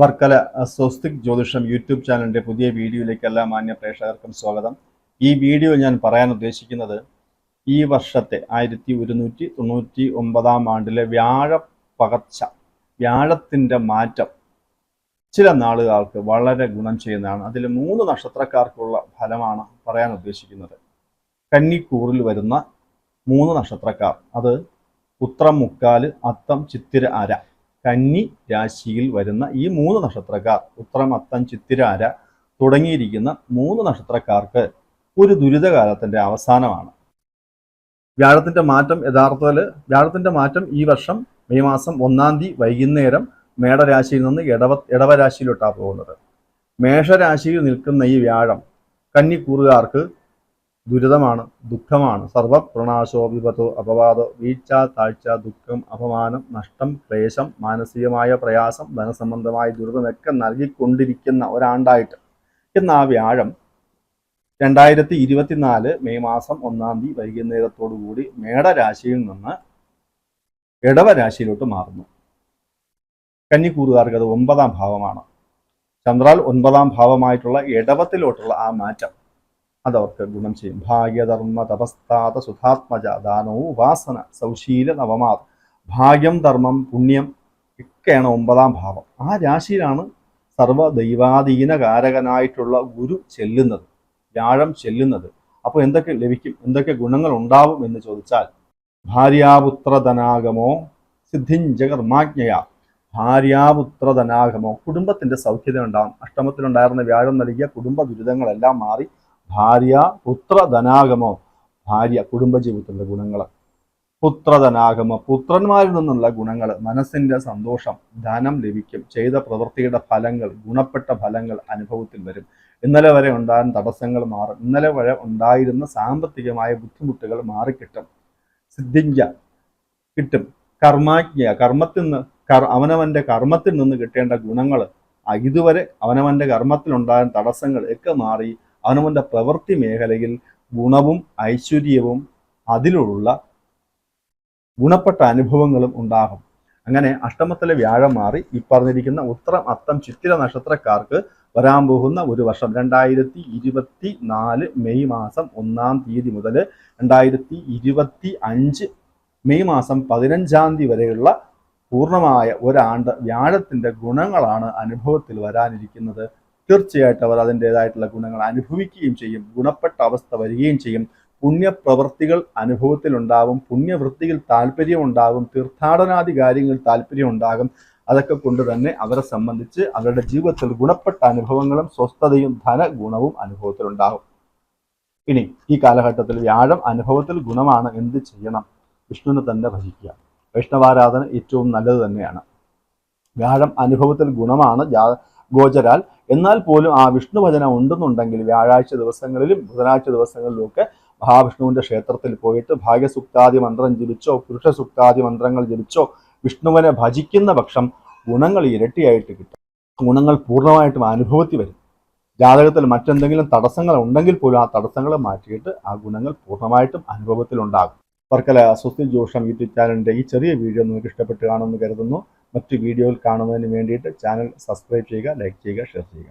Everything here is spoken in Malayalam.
വർക്കല സ്വസ്തിക് ജ്യോതിഷം യൂട്യൂബ് ചാനലിന്റെ പുതിയ വീഡിയോയിലേക്ക് എല്ലാ മാന്യ പ്രേക്ഷകർക്കും സ്വാഗതം. ഈ വീഡിയോ ഞാൻ പറയാൻ ഉദ്ദേശിക്കുന്നത് ഈ വർഷത്തെ ആയിരത്തി ഒരുന്നൂറ്റി തൊണ്ണൂറ്റി ഒമ്പതാം ആണ്ടിലെ വ്യാഴ പകർച്ച വ്യാഴത്തിന്റെ മാറ്റം ചില നാളുകാർക്ക് വളരെ ഗുണം ചെയ്യുന്നതാണ്. അതിൽ മൂന്ന് നക്ഷത്രക്കാർക്കുള്ള ഫലമാണ് പറയാൻ ഉദ്ദേശിക്കുന്നത്. കന്നിക്കൂറിൽ വരുന്ന മൂന്ന് നക്ഷത്രക്കാർ അത് ഉത്രം മുക്കാൽ അത്തം ചിത്തിര അര. കന്നി രാശിയിൽ വരുന്ന ഈ മൂന്ന് നക്ഷത്രക്കാർ ഉത്രം അത്തം ചിത്തിര അര തുടങ്ങിയിരിക്കുന്ന മൂന്ന് നക്ഷത്രക്കാർക്ക് ഒരു ദുരിതകാലത്തിന്റെ അവസാനമാണ്. വ്യാഴത്തിന്റെ മാറ്റം യഥാർത്ഥത്തിൽ വ്യാഴത്തിന്റെ മാറ്റം ഈ വർഷം മെയ് മാസം ഒന്നാം തീയതി വൈകുന്നേരം മേടരാശിയിൽ നിന്ന് ഇടവ ഇടവരാശിയിലോട്ടാണ് പോകുന്നത്. മേഷരാശിയിൽ നിൽക്കുന്ന ഈ വ്യാഴം കന്നിക്കൂറുകാർക്ക് ദുരിതമാണ് ദുഃഖമാണ്. സർവപ്രണാശോ വിപത്തോ അപവാദോ വീഴ്ച താഴ്ച ദുഃഖം അപമാനം നഷ്ടം ക്ലേശം മാനസികമായ പ്രയാസം ധനസംബന്ധമായ ദുരിതമൊക്കെ നൽകിക്കൊണ്ടിരിക്കുന്ന ഒരാണ്ടായിട്ട്. ഇന്ന് ആ വ്യാഴം രണ്ടായിരത്തി ഇരുപത്തിനാല് മെയ് മാസം ഒന്നാം തീയതി വൈകുന്നേരത്തോടു കൂടി മേടരാശിയിൽ നിന്ന് ഇടവരാശിയിലോട്ട് മാറുന്നു. കന്നിക്കൂറുകാർക്ക് അത് ഒമ്പതാം ഭാവമാണ്. ചന്ദ്രാൽ ഒൻപതാം ഭാവമായിട്ടുള്ള ഇടവത്തിലോട്ടുള്ള ആ മാറ്റം അതവർക്ക് ഗുണം ചെയ്യും. ഭാഗ്യധർമ്മ തപസ്താത സുധാത്മജ ദാനവും ഉപാസന സൗശീല നവമാത്. ഭാഗ്യം ധർമ്മം പുണ്യം ഒക്കെയാണ് ഒമ്പതാം ഭാവം. ആ രാശിയിലാണ് സർവ ദൈവാധീനകാരകനായിട്ടുള്ള ഗുരു ചെല്ലുന്നത് വ്യാഴം ചെല്ലുന്നത്. അപ്പോൾ എന്തൊക്കെ ലഭിക്കും? എന്തൊക്കെ ഗുണങ്ങൾ ഉണ്ടാവും എന്ന് ചോദിച്ചാൽ ഭാര്യാപുത്രധനാഗമോ സിദ്ധിഞ്ചകർമാജ്ഞയ ഭാര്യാപുത്രധനാഗമോ കുടുംബത്തിന്റെ സൗഖ്യത ഉണ്ടാവും അഷ്ടമത്തിലുണ്ടായിരുന്ന വ്യാഴം നൽകിയ കുടുംബ ദുരിതങ്ങളെല്ലാം മാറി ഭാര്യ പുത്രധനാഗമോ ഭാര്യ കുടുംബജീവിതത്തിന്റെ ഗുണങ്ങൾ പുത്രധനാഗമ പുത്രന്മാരിൽ നിന്നുള്ള ഗുണങ്ങൾ മനസ്സിന്റെ സന്തോഷം ധനം ലഭിക്കും ചെയ്ത പ്രവൃത്തിയുടെ ഫലങ്ങൾ ഗുണപ്പെട്ട ഫലങ്ങൾ അനുഭവത്തിൽ വരും. ഇന്നലെ വരെ ഉണ്ടായിരുന്ന തടസ്സങ്ങൾ മാറും. ഇന്നലെ വരെ ഉണ്ടായിരുന്ന സാമ്പത്തികമായ ബുദ്ധിമുട്ടുകൾ മാറിക്കിട്ടും. സിദ്ധിജ്ഞ കിട്ടും. കർമാജ്ഞ കർമ്മത്തിൽ നിന്ന് അവനവന്റെ കർമ്മത്തിൽ നിന്ന് കിട്ടേണ്ട ഗുണങ്ങൾ ഇതുവരെ അവനവന്റെ ഉണ്ടായ തടസ്സങ്ങൾ ഒക്കെ മാറി അവനവന്റെ പ്രവൃത്തി മേഖലയിൽ ഗുണവും ഐശ്വര്യവും അതിലുള്ള ഗുണപ്പെട്ട അനുഭവങ്ങളും ഉണ്ടാകും. അങ്ങനെ അഷ്ടമത്തിലെ വ്യാഴം മാറി ഈ പറഞ്ഞിരിക്കുന്ന ഉത്തരം അത്തം ചിത്തിര നക്ഷത്രക്കാർക്ക് വരാൻ പോകുന്ന ഒരു വർഷം രണ്ടായിരത്തി ഇരുപത്തി നാല് മെയ് മാസം ഒന്നാം തീയതി മുതൽ രണ്ടായിരത്തി ഇരുപത്തി അഞ്ച് മെയ് മാസം പതിനഞ്ചാം തീയതി വരെയുള്ള പൂർണമായ ഒരാണ്ട് വ്യാഴത്തിന്റെ ഗുണങ്ങളാണ് അനുഭവത്തിൽ വരാനിരിക്കുന്നത്. തീർച്ചയായിട്ടും അവർ അതിന്റെതായിട്ടുള്ള ഗുണങ്ങൾ അനുഭവിക്കുകയും ചെയ്യും. ഗുണപ്പെട്ട അവസ്ഥ വരികയും ചെയ്യും. പുണ്യപ്രവൃത്തികൾ അനുഭവത്തിലുണ്ടാവും. പുണ്യവൃത്തിയിൽ താല്പര്യമുണ്ടാകും തീർത്ഥാടനാദി കാര്യങ്ങളിൽ താല്പര്യമുണ്ടാകും അതൊക്കെ കൊണ്ട് തന്നെ അവരെ സംബന്ധിച്ച് അവരുടെ ജീവിതത്തിൽ ഗുണപ്പെട്ട അനുഭവങ്ങളും സ്വസ്ഥതയും ധനഗുണവും അനുഭവത്തിലുണ്ടാകും. ഇനി ഈ കാലഘട്ടത്തിൽ വ്യാഴം അനുഭവത്തിൽ ഗുണമാണ്. എന്ത് ചെയ്യണം? വിഷ്ണുവിനെ തന്നെ ഭജിക്കുക. വൈഷ്ണവാരാധന ഏറ്റവും നല്ലത് തന്നെയാണ്. വ്യാഴം അനുഭവത്തിൽ ഗുണമാണ്. ഗോചരാൽ എന്നാൽ പോലും ആ വിഷ്ണു ഭജന ഉണ്ടെന്നുണ്ടെങ്കിൽ വ്യാഴാഴ്ച ദിവസങ്ങളിലും ബുധനാഴ്ച ദിവസങ്ങളിലും ഒക്കെ മഹാവിഷ്ണുവിന്റെ ക്ഷേത്രത്തിൽ പോയിട്ട് ഭാഗ്യസുക്താദി മന്ത്രം ജപിച്ചോ പുരുഷ സുക്താദി മന്ത്രങ്ങൾ ജപിച്ചോ വിഷ്ണുവിനെ ഭജിക്കുന്ന പക്ഷം ഗുണങ്ങൾ ഇരട്ടിയായിട്ട് കിട്ടും. ഗുണങ്ങൾ പൂർണമായിട്ടും അനുഭവത്തിൽ വരും. ജാതകത്തിൽ മറ്റെന്തെങ്കിലും തടസ്സങ്ങൾ ഉണ്ടെങ്കിൽ പോലും ആ തടസ്സങ്ങൾ മാറ്റിയിട്ട് ആ ഗുണങ്ങൾ പൂർണമായിട്ടും അനുഭവത്തിലുണ്ടാകും. വർക്കല സ്വസ്തി ജോഷം യൂട്യൂബ് ചാനലിന്റെ ഈ ചെറിയ വീഡിയോ നിങ്ങൾക്ക് ഇഷ്ടപ്പെട്ട് കാണുമെന്ന് കരുതുന്നു. മറ്റ് വീഡിയോയിൽ കാണുന്നതിന് വേണ്ടിയിട്ട് ചാനൽ സബ്സ്ക്രൈബ് ചെയ്യുക ലൈക്ക് ചെയ്യുക ഷെയർ ചെയ്യുക.